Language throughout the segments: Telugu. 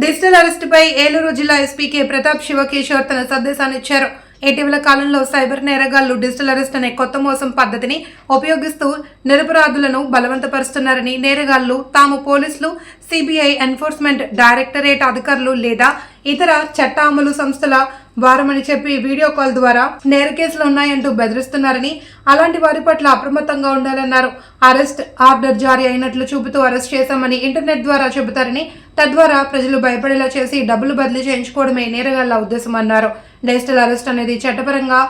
డిజిటల్ అరెస్టుపై ఏలూరు జిల్లా ఎస్పీ కె ప్రతాప్ శివకేశ్వర్ తన సందేశాన్ని ఇచ్చారు. ఇటీవల కాలంలో సైబర్ నేరగాళ్ళు డిజిటల్ అరెస్ట్ అనే కొత్త మోసం పద్ధతిని ఉపయోగిస్తూ నిరపరాధులను బలవంతపరుస్తున్నారని నేరగాళ్ళు తాము పోలీసులు సిబిఐ ఎన్ఫోర్స్మెంట్ డైరెక్టరేట్ అధికారులు లేదా ఇతర చట్ట అమలు సంస్థల వారమని చెప్పి వీడియో కాల్ ద్వారా నేర కేసులు ఉన్నాయంటూ బెదిరిస్తున్నారని అలాంటి వారి పట్ల అప్రమత్తంగా ఉండాలన్నారు. అరెస్ట్ ఆర్డర్ జారీ అయినట్లు చూపుతూ అరెస్ట్ చేశామని ఇంటర్నెట్ ద్వారా చెబుతారని తద్వారా ప్రజలు భయపడేలా చేసి డబ్బులు బదిలీ చేయించుకోవడమే నేరగాళ్ళ ఉద్దేశం అన్నారు. డిజిటల్ అరెస్ట్ అనేది చట్టపరంగా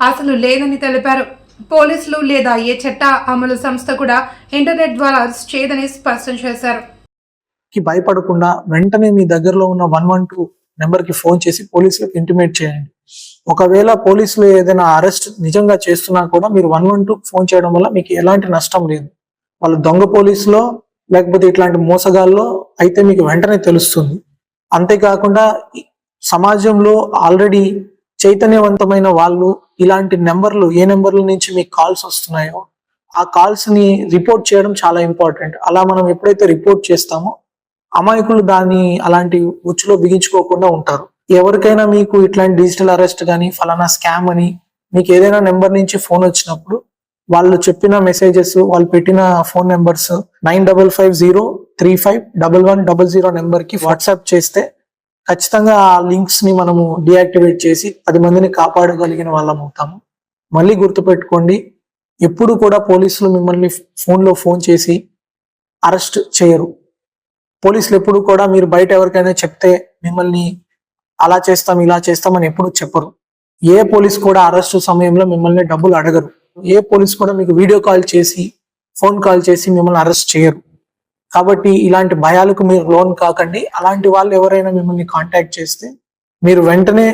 అసలు లేదని తెలిపారు. పోలీసులు లేదా ఏ చట్ట అమలు సంస్థ కూడా ఇంటర్నెట్ ద్వారా అరెస్ట్ చేయదని స్పష్టం చేశారు. భయపడకుండా వెంటనే మీ దగ్గరలో ఉన్న వన్ వన్ టూ నెంబర్కి ఫోన్ చేసి పోలీసులకు ఇంటిమేట్ చేయండి. ఒకవేళ పోలీసులు ఏదైనా అరెస్ట్ నిజంగా చేస్తున్నా కూడా మీరు వన్ వన్ టూ ఫోన్ చేయడం వల్ల మీకు ఎలాంటి నష్టం లేదు. వాళ్ళు దొంగ పోలీసులో లేకపోతే ఇట్లాంటి మోసగాల్లో అయితే మీకు వెంటనే తెలుస్తుంది. అంతేకాకుండా సమాజంలో ఆల్రెడీ చైతన్యవంతమైన వాళ్ళు ఇలాంటి నెంబర్లు ఏ నెంబర్ల నుంచి మీకు కాల్స్ వస్తున్నాయో ఆ కాల్స్ని రిపోర్ట్ చేయడం చాలా ఇంపార్టెంట్. అలా మనం ఎప్పుడైతే రిపోర్ట్ చేస్తామో అమాయకులు దాన్ని అలాంటి ఉచ్చులో బిగించుకోకుండా ఉంటారు. ఎవరికైనా మీకు ఇట్లాంటి డిజిటల్ అరెస్ట్ కానీ ఫలానా స్కామ్ అని మీకు ఏదైనా నెంబర్ నుంచి ఫోన్ వచ్చినప్పుడు వాళ్ళు చెప్పిన మెసేజెస్ వాళ్ళు పెట్టిన phone numbers nine double five zero three five double one double zero నెంబర్కి వాట్సాప్ చేస్తే ఖచ్చితంగా ఆ లింక్స్ని మనము డియాక్టివేట్ చేసి పది మందిని కాపాడగలిగిన వాళ్ళం అవుతాము. మళ్ళీ గుర్తుపెట్టుకోండి ఎప్పుడు కూడా పోలీసులు మిమ్మల్ని ఫోన్లో ఫోన్ చేసి అరెస్ట్ చేయరు. పోలీసులు ఎప్పుడు కూడా మీరు బయట ఎవరికైనా చెప్తే మిమ్మల్ని అలా చేస్తాం ఇలా చేస్తామని ఎప్పుడు చెప్పరు. ఏ పోలీస్ కూడా అరెస్ట్ సమయంలో మిమ్మల్ని డబ్బులు అడగరు. ఏ పోలీస్ కూడా మీకు వీడియో కాల్ చేసి ఫోన్ కాల్ చేసి మిమ్మల్ని అరెస్ట్ చేయరు. కాబట్టి ఇలాంటి భయాలకు మీరు లోన్ కాకండి. అలాంటి వాళ్ళు ఎవరైనా మిమ్మల్ని కాంటాక్ట్ చేస్తే మీరు వెంటనే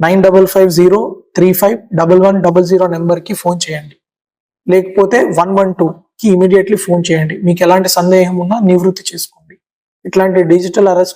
nine double five zero three five double one double zero నెంబర్కి ఫోన్ చేయండి. లేకపోతే వన్ వన్ టూకి ఇమీడియట్లీ ఫోన్ చేయండి. మీకు ఎలాంటి సందేహం ఉన్నా నివృత్తి చేసుకోండి. ఇట్లాంటి డిజిటల్ అరెస్ట్